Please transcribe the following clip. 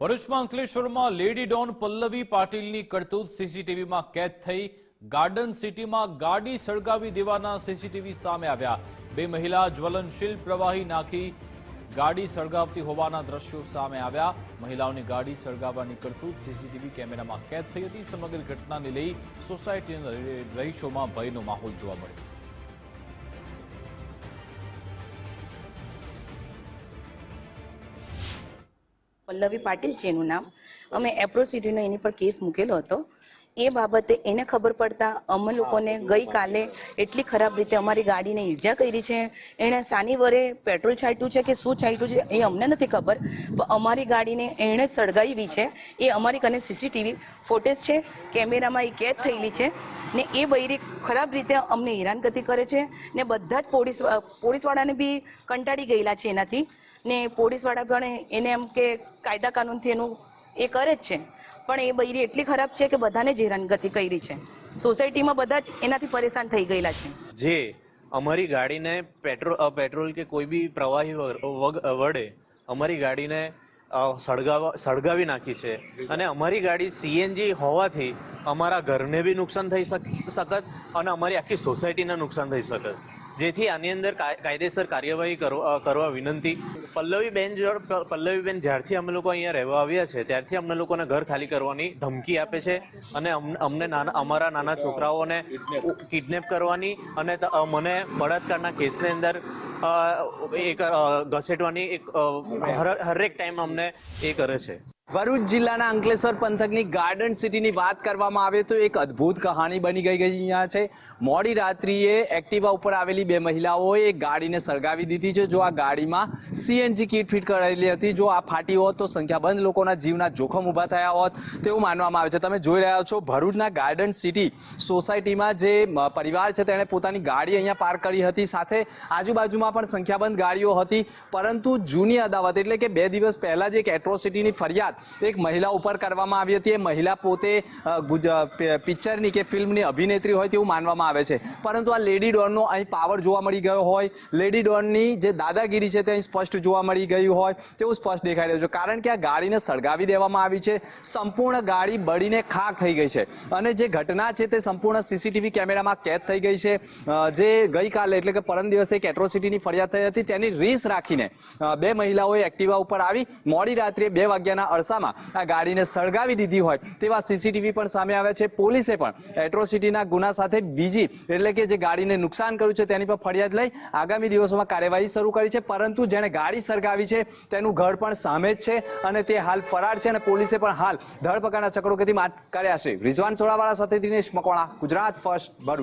ભરૂચમાં અંકલેશ્વરમાં lady don Pallavi પાટીલની કરતૂત સીસીટીવીમાં કેદ થઈ. ગાર્ડન સિટીમાં ગાડી સળગાવી દેવાના સીસીટીવી સામે આવ્યા. બે મહિલા જ્વલનશીલ પ્રવાહી નાખી ગાડી સળગાવતી હોવાના દ્રશ્યો સામે આવ્યા. મહિલાઓની ગાડી સળગાવવાની કરતૂત સીસીટીવી કેમેરામાં કેદ થઈ હતી. સમગ્ર ઘટનાને લઈ સોસાયટીના રહીશોમાં ભયનો માહોલ જોવા મળ્યો. પલ્લવી પાટીલ છે એનું નામ. અમે એપ્રોસિટીનો એની પર કેસ મૂકેલો હતો. એ બાબતે એને ખબર પડતા અમે લોકોને ગઈકાલે એટલી ખરાબ રીતે અમારી ગાડીને ઈજા કરી છે. એણે સાની વરે પેટ્રોલ છાંટ્યું છે કે શું છાંટ્યું છે એ અમને નથી ખબર. પણ અમારી ગાડીને એણે સળગાવી છે. એ અમારી કને સીસીટીવી ફોટેજ છે કેમેરામાં એ કેદ થયેલી છે ને એ બૈરી ખરાબ રીતે અમને હેરાનગતિ કરે છે ને બધા જ પોલીસ પોલીસવાળાને બી કંટાળી ગયેલા છે એનાથી. ને પોલીસવાળા પણ એને એમ કે કાયદા કાનૂનથી એનું એ કરે જ છે. પણ એ બૈરી એટલી ખરાબ છે કે બધાને જ હેરાનગતિ કરી છે. સોસાયટીમાં બધા જ એનાથી પરેશાન થઈ ગયેલા છે. જે અમારી ગાડીને પેટ્રોલ પેટ્રોલ કે કોઈ બી પ્રવાહી વડે અમારી ગાડીને સળગાવા, સળગાવી નાખી છે. અને અમારી ગાડી સીએનજી હોવાથી અમારા ઘરને બી નુકસાન થઈ શક- શકત અને અમારી આખી સોસાયટીને નુકસાન થઈ શકત જેથી આની અંદર કાયદેસર કાર્યવાહી કરવા વિનંતી. પલ્લવીબેન જો પલ્લવીબેન જ્યારથી અમે લોકો અહીંયા રહેવા આવ્યા છે, ત્યારથી અમને લોકોને ઘર ખાલી કરવાની ધમકી આપે છે અને અમ- અમને નાના અમારા નાના છોકરાઓને કિડનેપ કરવાની અને મને બળાત્કારના કેસની અંદર એક ઘસેટવાની એક હર- હરેક ટાઈમ અમને એ કરે છે. ભરૂચ જિલ્લાના અંકલેશ્વર પંથકની ગાર્ડન સિટીની વાત કરવામાં આવે તો એક અદ્ભુત કહાની બની ગઈ ગઈ અહીંયા છે. મોડી રાત્રિએ એક્ટિવા ઉપર આવેલી બે મહિલાઓએ એક ગાડીને સળગાવી દીધી છે. જો આ ગાડીમાં સીએનજી કિટ ફિટ કરેલી હતી, જો આ ફાટી હોત તો સંખ્યાબંધ લોકોના જીવના જોખમ ઊભા થયા હોત તેવું માનવામાં આવે છે. તમે જોઈ રહ્યા છો ભરૂચના ગાર્ડન સિટી સોસાયટીમાં જે પરિવાર છે તેણે પોતાની ગાડી અહીંયા પાર્ક કરી હતી. સાથે આજુબાજુમાં પણ સંખ્યાબંધ ગાડીઓ હતી, પરંતુ જૂની અદાવત એટલે કે બે દિવસ પહેલાં જ એક એટ્રોસિટીની ફરિયાદ એક મહિલા ઉપર કરવામાં આવી હતી. એ મહિલા પોતે પિક્ચરની કે ફિલ્મની અભિનેત્રી હોય તેવું માનવામાં આવે છે. પરંતુ આ લેડી ડોનનો અહીં પાવર જોવા મળી ગયો હોય. લેડી ડોનની જે દાદાગીરી છે તે અહીં સ્પષ્ટ જોવા મળી ગયું હોય તેવું સ્પષ્ટ દેખાઈ રહ્યું છે. કારણ કે આ ગાડીને સળગાવી દેવામાં આવી છે. સંપૂર્ણ ગાડી બળીને ખાક થઈ ગઈ છે. અને જે ઘટના છે તે સંપૂર્ણ સીસીટીવી કેમેરામાં કેદ થઈ ગઈ છે. જે ગઈકાલે એટલે કે પરમ દિવસે એક એટ્રોસિટીની ફરિયાદ થઈ હતી. તેની રીસ રાખીને બે મહિલાઓએ એક્ટિવા ઉપર આવી. મોડી રાત્રે બે વાગ્યાના અરસામાં આ ગાડીને સળગાવી દીધી હોય તેવા સીસીટીવી પણ સામે આવ્યા છે. પોલીસે પણ એટ્રોસિટીના ગુના સાથે બીજી એટલે કે જે ગાડીને નુકસાન કર્યું છે તેની પર ફરિયાદ લઈ આગામી દિવસોમાં કાર્યવાહી શરૂ કરી છે. પરંતુ જેણે ગાડી સળગાવી છે તેનું ઘર પણ સામે જ છે અને તે હાલ ફરાર છે અને પોલીસે પણ હાલ ધરપકડના ચક્રો ગતિ કર્યા છે. રિઝવાન સોળાવાળા સાથે દિનેશ મકવાણા, ગુજરાત ફર્સ્ટ ભરૂચ.